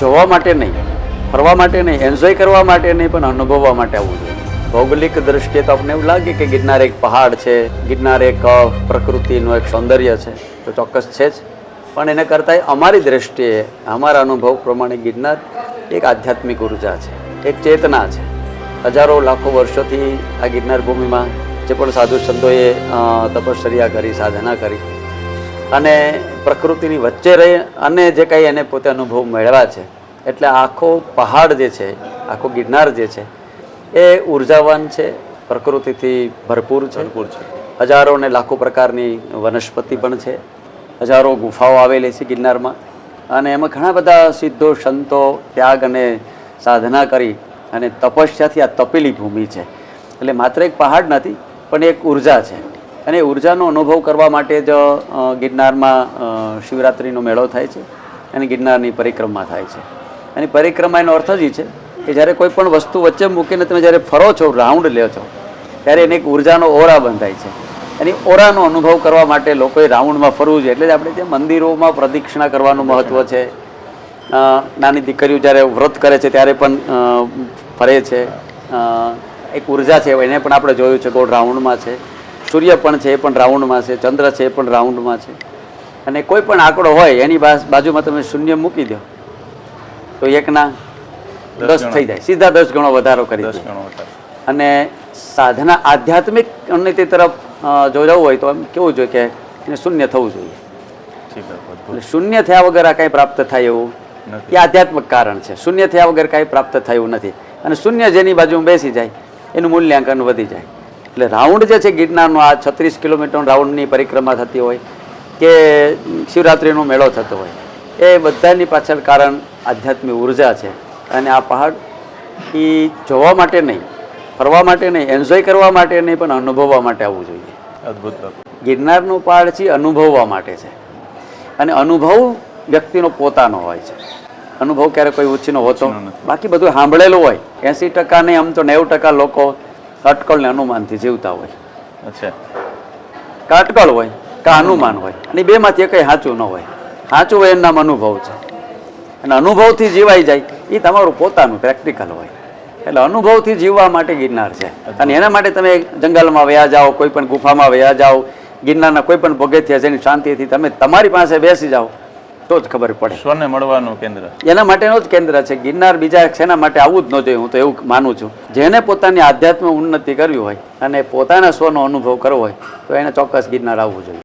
જોવા માટે નહીં, ફરવા માટે નહીં એન્જોય કરવા માટે નહીં, પણ અનુભવવા માટે આવવું જોઈએ. ભૌગોલિક દ્રષ્ટિએ તો આપણને એવું લાગે કે ગિરનાર એક પહાડ છે, ગિરનાર એક પ્રકૃતિનું એક સૌંદર્ય છે, તો ચોક્કસ છે જ. પણ એને કરતાં અમારી દ્રષ્ટિએ, અમારા અનુભવ પ્રમાણે ગિરનાર એક આધ્યાત્મિક ઊર્જા છે, એક ચેતના છે. હજારો, લાખો વર્ષોથી આ ગિરનાર ભૂમિમાં જે પણ સાધુ સંતોએ તપશ્ચર્યા કરી, સાધના કરી. અને પ્રકૃતિની વચ્ચે રહી અને જે કંઈ એને પોતે અનુભવ મેળવ્યા છે. એટલે આખો પહાડ જે છે આખો ગિરનાર જે છે એ ઉર્જાવાન છે પ્રકૃતિથી ભરપૂર છે. ભરપૂર છે. હજારો ને લાખો પ્રકારની વનસ્પતિ પણ છે. હજારો ગુફાઓ આવેલી છે ગિરનારમાં. અને એમાં ઘણા બધા સિદ્ધો સંતો ત્યાગ અને સાધના કરી અને તપસ્યાથી આ તપેલી ભૂમિ છે. એટલે માત્ર એક પહાડ નથી પણ એક ઊર્જા છે. અને ઉર્જાનો અનુભવ કરવા માટે જ ગિરનારમાં શિવરાત્રિનો મેળો થાય છે અને ગિરનારની પરિક્રમા થાય છે. અને પરિક્રમા એનો અર્થ જ એ છે કે જ્યારે કોઈ પણ વસ્તુ વચ્ચે મૂકીને તમે જ્યારે ફરો છો, રાઉન્ડ લ્યો છો, ત્યારે એને એક ઉર્જાનો ઓરા બંધાય છે. એની ઓરાનો અનુભવ કરવા માટે લોકોએ રાઉન્ડમાં ફરવું જોઈએ. એટલે જ આપણે જે મંદિરોમાં પ્રદક્ષિણા કરવાનું મહત્ત્વ છે નાની દીકરીઓ જ્યારે વ્રત કરે છે, ત્યારે પણ ફરે છે એક ઊર્જા છે, એને પણ આપણે જોયું છે, ગોળ રાઉન્ડમાં છે. સૂર્ય પણ છે એ પણ રાઉન્ડમાં છે ચંદ્ર છે એ પણ રાઉન્ડમાં છે. અને કોઈ પણ આંકડો હોય એની બાજુમાં તમે શૂન્ય મૂકી દો. તો એકના દસ થઈ જાય. સીધા દસ ગણો વધારો કરી અને સાધના આધ્યાત્મિક ઉન્નતિ તરફ જો જવું હોય તો એમ કેવું જોઈએ કે એને શૂન્ય થવું જોઈએ. શૂન્ય થયા વગર આ કાંઈ પ્રાપ્ત થાય એવું એ આધ્યાત્મિક કારણ છે. શૂન્ય થયા વગર કાંઈ પ્રાપ્ત થયું નથી. અને શૂન્ય જેની બાજુમાં બેસી જાય એનું મૂલ્યાંકન વધી જાય. એટલે રાઉન્ડ જે છે ગિરનારનો આ છત્રીસ કિલોમીટર રાઉન્ડની પરિક્રમા થતી હોય કે શિવરાત્રિનો મેળો થતો હોય એ બધાની પાછળ કારણ આધ્યાત્મિક ઊર્જા છે. અને આ પહાડ એ જોવા માટે નહીં ફરવા માટે નહીં એન્જોય કરવા માટે નહીં પણ અનુભવવા માટે આવવું જોઈએ. અદ્ભુત ગિરનારનો પહાડ છે અનુભવવા માટે છે. અને અનુભવ વ્યક્તિનો પોતાનો હોય છે. અનુભવ ક્યારે કોઈ ઉછીનો હોતો? બાકી બધું સાંભળેલું હોય. એંસી ટકા નહીં આમ તો નેવું ટકા લોકો અટકળને અનુમાનથી જીવતા હોય. અચ્છા. કે અટકળ હોય કે અનુમાન હોય. અને બેમાંથી કંઈ સાચું ન હોય. સાચું હોય એનું અનુભવ છે. અને અનુભવથી જીવાઈ જાય એ તમારું પોતાનું પ્રેક્ટિકલ હોય. એટલે અનુભવથી જીવવા માટે ગિરનાર છે. અને એના માટે તમે જંગલમાં વયા જાઓ કોઈ પણ ગુફામાં વયા જાઓ ગિરનારના કોઈ પણ પગથિયા જેની શાંતિથી તમે તમારી પાસે બેસી જાઓ તો જ ખબર પડે. સ્વને મળવાનું કેન્દ્ર? એના માટેનો જ કેન્દ્ર છે. ગિરનાર બીજા શેના માટે આવવું જ ન જોઈએ. હું તો એવું માનું છું. જેને પોતાની આધ્યાત્મ ઉન્નતિ કરવી હોય અને પોતાના સ્વનો અનુભવ કરવો હોય તો એને ચોક્કસ ગિરનાર આવવું જોઈએ.